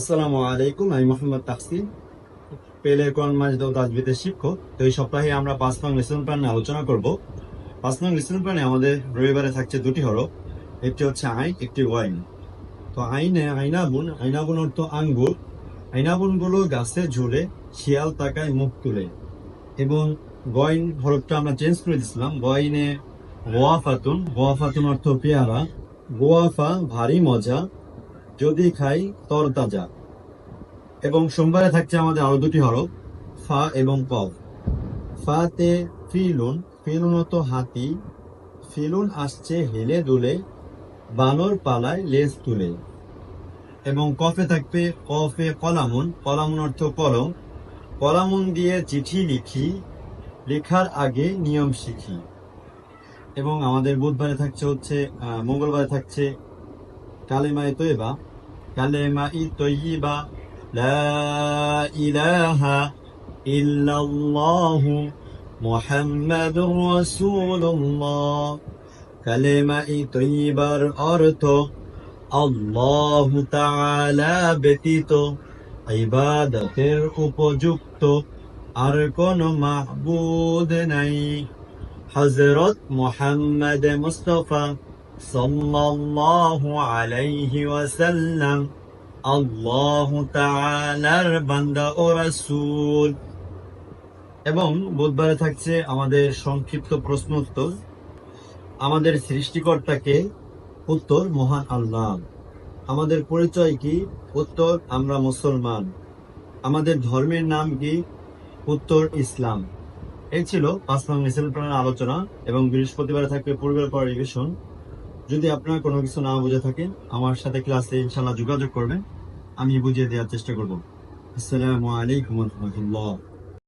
আসসালামু আলাইকুম, আমি মোহাম্মদ তাকসিম পেলে ও তাজবিদের শিক্ষক। তো এই সপ্তাহে আমরা পাঁচ নং লেসন প্ল্যান আলোচনা করব। পাঁচ নং লেসন প্ল্যানে আমাদের রবিবারে থাকছে দুটি হরফ, একটি হচ্ছে আইন, একটি ওয়াইন। তো আইনে আইনাবুন আইনাবুন অর্থ আঙ্গুর। আইনাবুনগুলো গাছে ঝুলে, শিয়াল তাকায় মুখ তুলে। এবং গয়ন হরফটা আমরা চেঞ্জ করে দিছিলাম গয়নে গোয়াফাতুন গোয়াফাতুন অর্থ পেয়ারা। গোয়াফা ভারী মজা যদি খাই, তরতাজা। এবং সোমবারে থাকছে আমাদের আরও দুটি হরফ, ফা এবং কফ। ফাতে ফিলুন ফিলুন অত হাতি। ফিলুন আসছে হেলে দুলে, বানর পালায় লেজ তুলে। এবং কফে থাকবে কফে কলামুন কলামুন অর্থ কলম। কলামুন দিয়ে চিঠি লিখি, লেখার আগে নিয়ম শিখি। এবং আমাদের বুধবারে থাকছে হচ্ছে মঙ্গলবারে থাকছে কালেমায় তৈবা। কালেমাই তৈবা লা ইলাহা ইল্লাল্লাহু মুহাম্মাদুর রাসূলুল্লাহ কালেমাই তৈবার অর্থ আল্লাহু তাআলা ব্যতীত ইবাদতের উপযুক্ত আর কোন মাহবুদ নাই হযরত মুহাম্মদ মুস্তাফা সাল্লাল্লাহু আলাইহি ওয়াসাল্লাম, আল্লাহু তাআলার বান্দা ও রাসূল। এবং বুধবারে থাকছে আমাদের সংক্ষিপ্ত প্রশ্ন উত্তর। আমাদের সৃষ্টিকর্তাকে উত্তর মহান আল্লাহ। আমাদের পরিচয় কি? উত্তর আমরা মুসলমান। আমাদের ধর্মের নাম কি? উত্তর ইসলাম। এই ছিল পাঁচ নং মিছিল প্রাণের আলোচনা এবং বৃহস্পতিবারে থাকবে পূর্বের পর যদি আপনারা কোনো কিছু না বুঝে থাকেন, আমার সাথে ক্লাসে ইনশাল্লাহ যোগাযোগ করবেন, আমি বুঝিয়ে দেওয়ার চেষ্টা করব। আসসালামু আলাইকুম রহমতুল্লাহ।